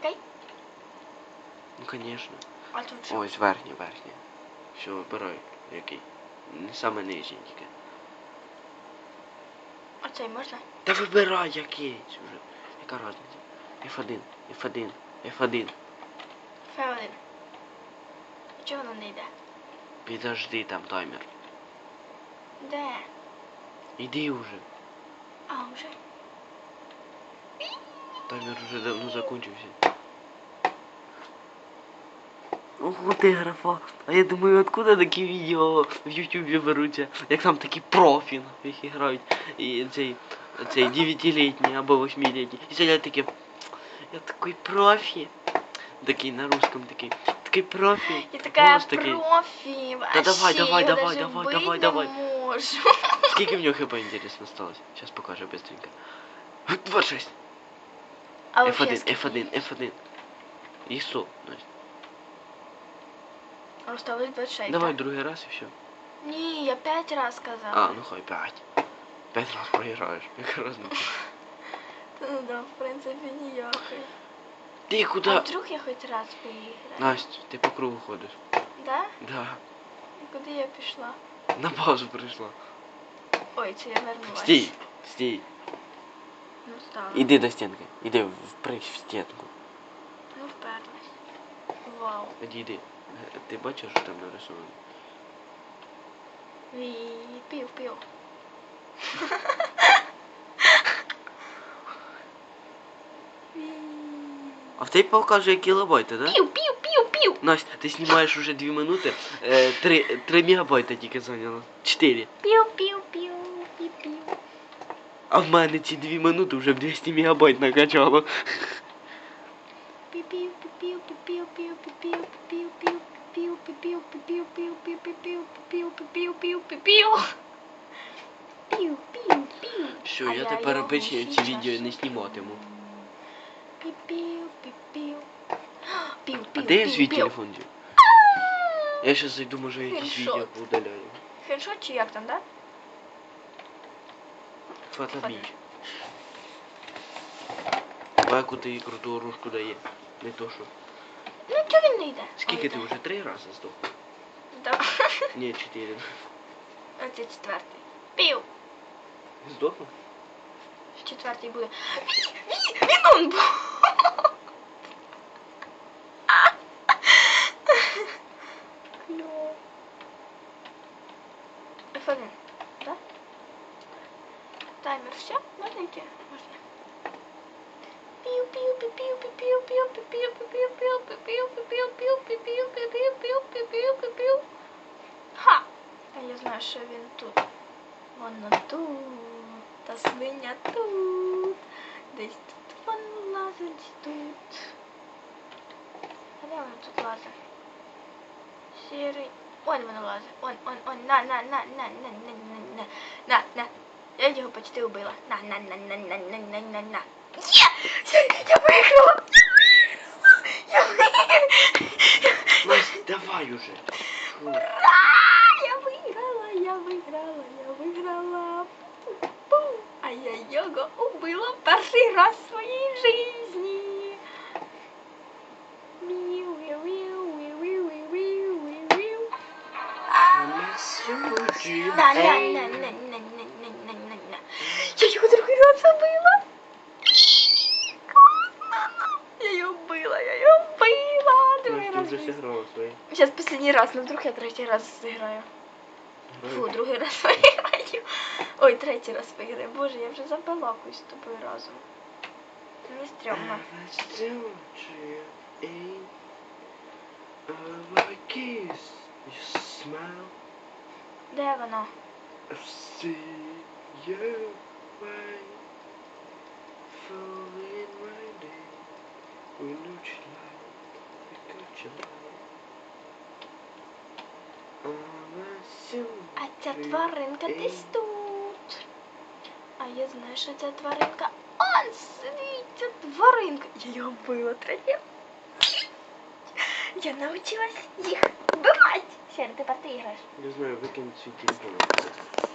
Окей? Ну, конечно. А тут що? Ось верхня, верхня. Все, вибирай. Який? Не саме нижній тільки. Оцей можна? Та вибирай якийсь уже. Яка разниця? F1, F1, F1. Ф1. Чого воно не йде? Підожди там таймер. Де? Іди уже. А, вже. Таймер уже давно закончився. Ого, ти графа. А я думаю, откуда такі відео в Ютубі беруться, як там такі профі їх грають. І цей, цей 9-літній або 8-літній. І сидять такі. Я такий профі. Такий на русском такий. Такий профі. Я така Голос такий. профі. Та давай, давай, давай, давай, давай, давай. Скільки в нього хп інтересно сталося? Сейчас покажу быстренько. 26. А вообще F1. F1, F1. І 100, Настя. Осталось 26. Давай так? другий раз і все. Ні, я 5 раз сказала. А, ну хай 5. 5 раз проіграєш. Яка разниця? Ну да, в принципі, ніякої. Ти А вдруг я хоч раз поіграю? Настя, ти по кругу ходиш. Да? Да. І куди я пішла? На паузу прийшла. Ой, це я вернулась. Стій, стій. Ну, стала. Іди до стінки. Іди впрись в стінку. Ну, вперлась. Вау. Іди, іди. Е, Ти бачиш, що там нарисовано? Пів, пів. А в тебе показує кілобайти, да? Пів, пів, пів, пів. Настя, ти знімаєш уже 2 минути. Е, 3, 3 мегабайта тільки зайняло. 4. Пів, пів, пів, пів, пів. А в мене ці 2 минути вже в 200 мегабайт накачало. Все, я тепер обичні ці відео не зніматиму. А де я свій телефон дів? Я щас зайду, може якісь відео удаляю. Хедшот чи як там, да? Фотоміч. Баку ти круту оружку дає. Не то що. Ну, чого він не йде? Скільки Ой, ти йде. вже три рази здох? Да. Ні, чотири. Оце четвертий. Пів. Здохла? Четвертий буде. Він, він он був. Кльово. F1, да? Таймер, все? Можна йти? Можна. Ха! Та я знаю, що він тут. Воно тут, та свиня тут. Десь тут воно лазить тут. А де воно тут лазить? Сірий. Он воно лазить. Он, он, он. На, на, на, на, на, на, на. На, на. Я його почти убила. На, на, на, на, на, на, на, на, на. Я, я выиграла! Я выиграла! Настя, давай уже! Ура! Я выиграла, я выиграла, я выиграла! Пу-пу! А я йога убыла первый раз в своей жизни! Я его другой раз забыла! Била. Другий Настя раз. вже в жизни. зіграла своє. Сейчас последний раз, но вдруг я третій раз зіграю. Фу, другий раз виграю. Ой, третій раз виграю. Боже, я вже забалакуюсь з тобою разом. Мені стрьомно. Де воно? Ця тваринка десь тут. А я знаю, що ця тваринка. Он сидить, ця тваринка. Я його била третє. Я навчилась їх вбивати. Сер, тепер ти граєш. Не знаю, викинь свій телефон.